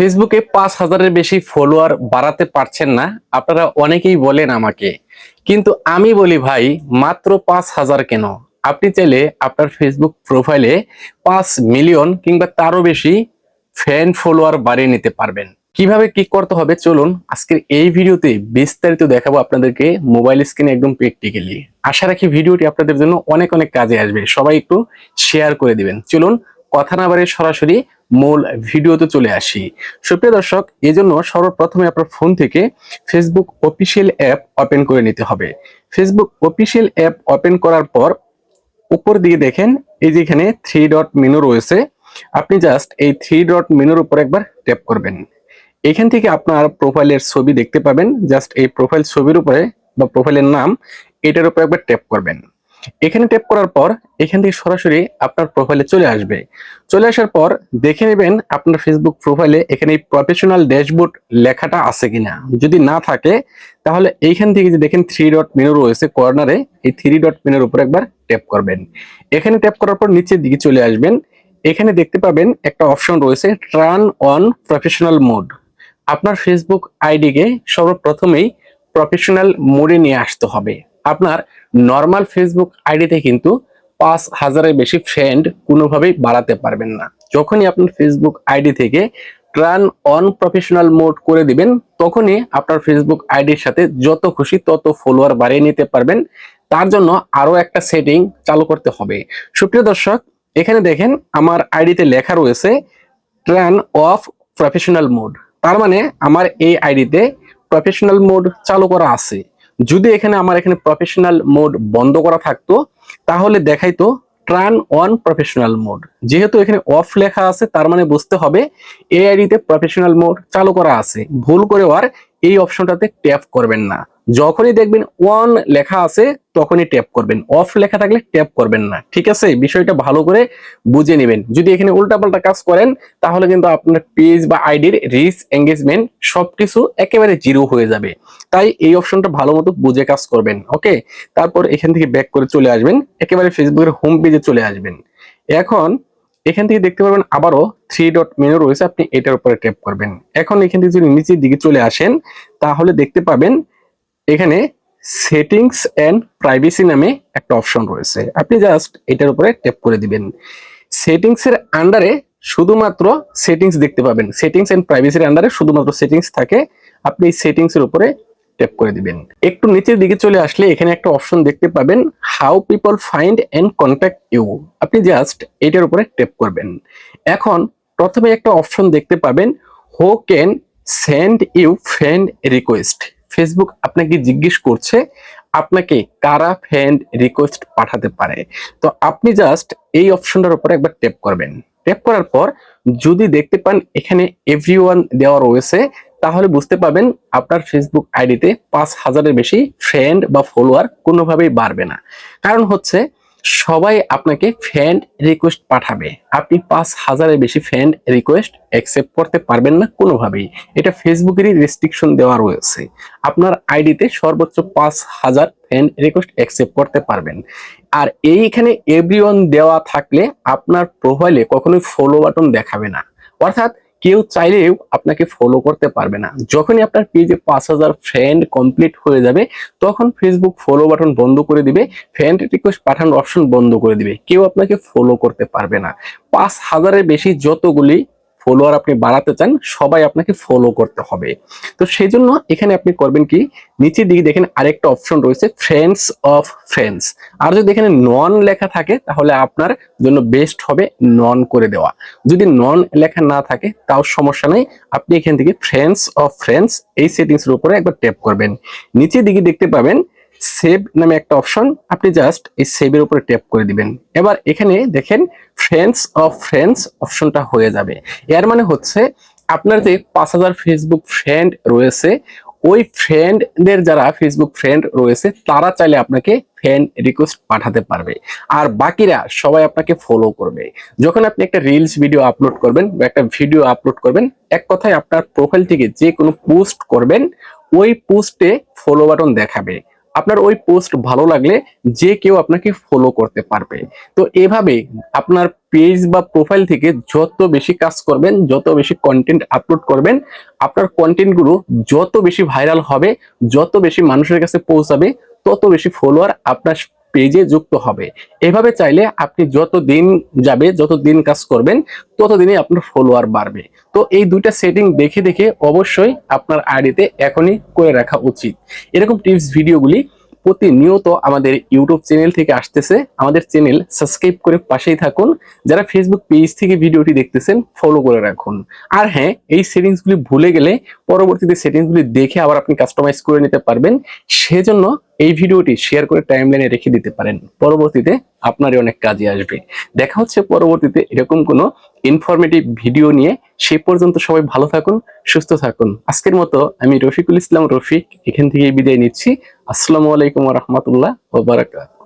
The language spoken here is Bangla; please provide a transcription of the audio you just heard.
ফেসবুকে পাঁচ হাজারের বেশি ফলোয়ার বাড়াতে পারছেন না। আপনারা অনেকেই বলেন আমাকে, কিন্তু আমি বলি ভাই, মাত্র পাঁচ হাজার কেন? আপনি চাইলে আপনার ফেসবুক প্রোফাইলে পাঁচ মিলিয়ন কিংবা তারও বেশি ফ্যান ফলোয়ার বাড়িয়ে নিতে পারবেন। কীভাবে কি করতে হবে চলুন আজকের এই ভিডিওতে বিস্তারিত দেখাবো আপনাদেরকে মোবাইল স্ক্রিনে একদম প্র্যাকটিক্যালি আশা রাখি ভিডিওটি আপনাদের জন্য অনেক অনেক কাজে আসবে, সবাই একটু শেয়ার করে দিবেন। চলুন, কথা না বাড়িয়ে সরাসরি মূল ভিডিওতে চলে আসি। সুপ্রিয় দর্শক এই জন্য সর্বপ্রথমে আপনার ফোন থেকে ফেসবুক অফিসিয়াল অ্যাপ ওপেন করে নিতে হবে। ফেসবুক অফিসিয়াল অ্যাপ ওপেন করার পর উপর দিকে দেখেন, এই যে এখানে থ্রি ডট মেনু রয়েছে। আপনি জাস্ট এই থ্রি ডট মেনুর উপর একবার ট্যাপ করবেন। এখান থেকে আপনার প্রোফাইলের ছবি দেখতে পাবেন। জাস্ট এই প্রোফাইল ছবির উপরে বা প্রোফাইলের নাম, এটার উপর একবার ট্যাপ করবেন। এখানে ট্যাপ করার পর এখান থেকে সরাসরি আপনার প্রোফাইলে চলে আসবে। চলে আসার পর দেখে নেবেন আপনার ফেসবুক প্রোফাইলে এখানে প্রফেশনাল ড্যাশবোর্ড লেখাটা আছে কিনা। যদি না থাকে, তাহলে এইখান থেকে যে দেখেন থ্রি ডট মেনু রয়েছে কর্নারে এই থ্রি ডট মেনুর উপর একবার ট্যাপ করবেন। এখানে ট্যাপ করার পর নিচের দিকে চলে আসবেন। এখানে দেখতে পাবেন একটা অপশন রয়েছে টার্ন অন প্রফেশনাল মোড আপনার ফেসবুক আইডিকে সর্বপ্রথমেই প্রফেশনাল মোডে নিয়ে আসতে হবে। আপনার নর্মাল ফেসবুক আইডিতে কিন্তু পাঁচ হাজারের বেশি ফ্রেন্ড কোনোভাবেই বাড়াতে পারবেন না। যখনই আপনার ফেসবুক আইডি থেকে ট্রান অন প্রফেশনাল মোড করে দিবেন, তখনই আপনার ফেসবুক আইডির সাথে যত খুশি তত ফলোয়ার বাড়িয়ে নিতে পারবেন। তার জন্য আরও একটা সেটিং চালু করতে হবে। সুপ্রিয় দর্শক, এখানে দেখেন আমার আইডিতে লেখা রয়েছে টার্ন অফ প্রফেশনাল মোড তার মানে আমার এই আইডিতে প্রফেশনাল মোড চালু করা আছে। যদি এখানে আমার এখানে প্রফেশনাল মোড বন্ধ করা থাকতো, তাহলে দেখাইতো ট্রান অন প্রফেশনাল মোড যেহেতু এখানে অফ লেখা আছে, তার মানে বুঝতে হবে এআইডিতে আইডিতে প্রফেশনাল মোড চালু করা আছে। ভুল করে আর এই অপশনটাতে ট্যাপ করবেন না। যখনই দেখবেন ওয়ান লেখা আছে, তখনই ট্যাপ করবেন। অফ লেখা থাকলে ট্যাপ করবেন না। ঠিক আছে? বিষয়টা ভালো করে বুঝে নেবেন। যদি এখানে উল্টাপাল্টা কাজ করেন, তাহলে কিন্তু আপনার পেজ বা আইডির রিচ এঙ্গেজমেন্ট সবকিছু একেবারে জিরো হয়ে যাবে। তাই এই অপশনটা ভালো মতো বুঝে কাজ করবেন ওকে তারপর এখান থেকে ব্যাক করে চলে আসবেন। একেবারে ফেসবুকের হোম পেজে চলে আসবেন। এখন এখান থেকে দেখতে পারবেন আবারও থ্রি ডট মেনু রয়েছে, আপনি এটার উপরে ট্যাপ করবেন। এখন এখান থেকে যদি নিচের দিকে চলে আসেন, তাহলে দেখতে পাবেন এখানে সেটিংস এন্ড প্রাইভেসি নামে একটা অপশন রয়েছে। আপনি জাস্ট এটার উপরে ট্যাপ করে দিবেন। সেটিংস এর আন্ডারে শুধুমাত্র সেটিংস দেখতে পাবেন। সেটিংস এন্ড প্রাইভেসির আন্ডারে শুধুমাত্র সেটিংস থাকে। আপনি এই সেটিংস এর উপরে ট্যাপ করে দিবেন। একটু নিচের দিকে চলে আসলে এখানে একটা অপশন দেখতে পাবেন how people find and contact you আপনি জাস্ট এটার উপরে ট্যাপ করবেন। এখন প্রথমে একটা অপশন দেখতে পাবেন who can send you friend request Facebook আপনাকে জিজ্ঞেস করছে, আপনাকে কারা ফ্রেন্ড রিকোয়েস্ট পাঠাতে পারে? তো আপনি জাস্ট এই অপশনটার উপরে একবার ট্যাপ করবেন। ট্যাপ করার পর যদি দেখতে পান এখানে এভরিওয়ান দেওয়া রয়েছে তাহলে বুঝতে পারবেন আপনার ফেসবুক আইডিতে পাঁচ হাজারের বেশি ফ্রেন্ড বা ফলোয়ার কোনোভাবেই বাড়বে না। কারণ হচ্ছে সবাই আপনাকে ফ্রেন্ড রিকোয়েস্ট পাঠাবে। আপনি পাঁচ হাজারের বেশি ফ্রেন্ড রিকোয়েস্ট অ্যাকসেপ্ট করতে পারবেন না কোনোভাবেই। এটা ফেসবুকেরই রেস্ট্রিকশন দেওয়া রয়েছে। আপনার আইডিতে সর্বোচ্চ পাঁচ হাজার ফ্রেন্ড রিকোয়েস্ট অ্যাকসেপ্ট করতে পারবেন। আর এইখানে এভরিওয়ান দেওয়া থাকলে আপনার প্রোফাইলে কখনোই ফলো বাটন দেখাবে না। অর্থাৎ কেউ চাইলেও আপনাকে ফলো করতে পারবে না। যখনই আপনার পেজে পাঁচ হাজার ফ্রেন্ড কমপ্লিট হয়ে যাবে, তখন ফেসবুক ফলো বাটন বন্ধ করে দিবে ফ্রেন্ড রিকোয়েস্ট পাঠানোর অপশন বন্ধ করে দিবে। কেউ আপনাকে ফলো করতে পারবে না। পাঁচ হাজারের বেশি যতগুলি ফলোয়ার আপনি বাড়াতে চান, সবাই আপনাকে ফলো করতে হবে। তো সেই জন্য এখানে আপনি করবেন কি, নিচের দিকে দেখেন আরেকটা অপশন রয়েছে ফ্রেন্ডস অফ ফ্রেন্ডস আর যদি এখানে নন লেখা থাকে, তাহলে আপনার জন্য বেস্ট হবে নন করে দেওয়া। যদি নন লেখা না থাকে, তাও সমস্যা নেই, আপনি এখান থেকে ফ্রেন্ডস অফ ফ্রেন্ডস এই সেটিংসের উপরে একবার ট্যাপ করবেন। নিচের দিকে দেখতে পাবেন সেভ নামে একটা অপশন আপনি জাস্ট এই সেভের উপরে ট্যাপ করে দিবেন। এবার এখানে দেখেন ফ্রেন্ডস অফ ফ্রেন্ডস অপশনটা হয়ে যাবে। এর মানে হচ্ছে আপনার যে পাঁচ হাজার ফেসবুক ফ্রেন্ড রয়েছে, ওই ফ্রেন্ডদের যারা ফেসবুক ফ্রেন্ড রয়েছে, তারা চাইলে আপনাকে ফ্রেন্ড রিকোয়েস্ট পাঠাতে পারবে। আর বাকিরা সবাই আপনাকে ফলো করবে। যখন আপনি একটা রিলস ভিডিও আপলোড করবেন বা একটা ভিডিও আপলোড করবেন, এক কথায় আপনার প্রোফাইল থেকে যে কোনো পোস্ট করবেন, ওই পোস্টে ফলো বাটন দেখাবে। আপনার ওই পোস্ট ভালো লাগলে যে কেউ আপনাকে ফলো করতে পারবে। তো এভাবে আপনার পেজ বা প্রোফাইল থেকে যত বেশি কাজ করবেন, যত বেশি কন্টেন্ট আপলোড করবেন, আপনার কন্টেন্টগুলো যত বেশি ভাইরাল হবে, যত বেশি মানুষের কাছে পৌঁছাবে, তত বেশি ফলোয়ার আপনার পেজে যুক্ত হবে। এভাবে চাইলে আপনি যত দিন যাবে যত দিন কাজ করবেন তত দিনই আপনার ফলোয়ার বাড়বে। তো এই দুইটা সেটিং দেখে দেখে অবশ্যই আপনার আইডিতে এখনই করে রাখা উচিত। এরকম টিপস ভিডিওগুলি প্রতিনিয়ত আমাদের ইউটিউব চ্যানেল থেকে আসতেছে। আমাদের চ্যানেল সাবস্ক্রাইব করে পাশেই থাকুন। যারা ফেসবুক পেজ থেকে ভিডিওটি দেখতেছেন ফলো করে রাখুন। আর হ্যাঁ এই সেটিংসগুলি ভুলে গেলে পরবর্তীতে সেটিংসগুলি দেখে আবার আপনি কাস্টমাইজ করে নিতে পারবেন। সেজন্য এই ভিডিওটি শেয়ার করে টাইমলাইনে রেখে দিতে পারেন। পরবর্তীতে আপনারই অনেক কাজে আসবে। দেখা হচ্ছে পরবর্তীতে এরকম কোনো ইনফরমেটিভ ভিডিও নিয়ে। সে পর্যন্ত সবাই ভালো থাকুন, সুস্থ থাকুন। আজকের মতো আমি রফিকুল ইসলাম, রফিক, এখান থেকে বিদায় নিচ্ছি। আসসালামু আলাইকুম রহমতুল্লাহ ওবরাকাত বারাকাত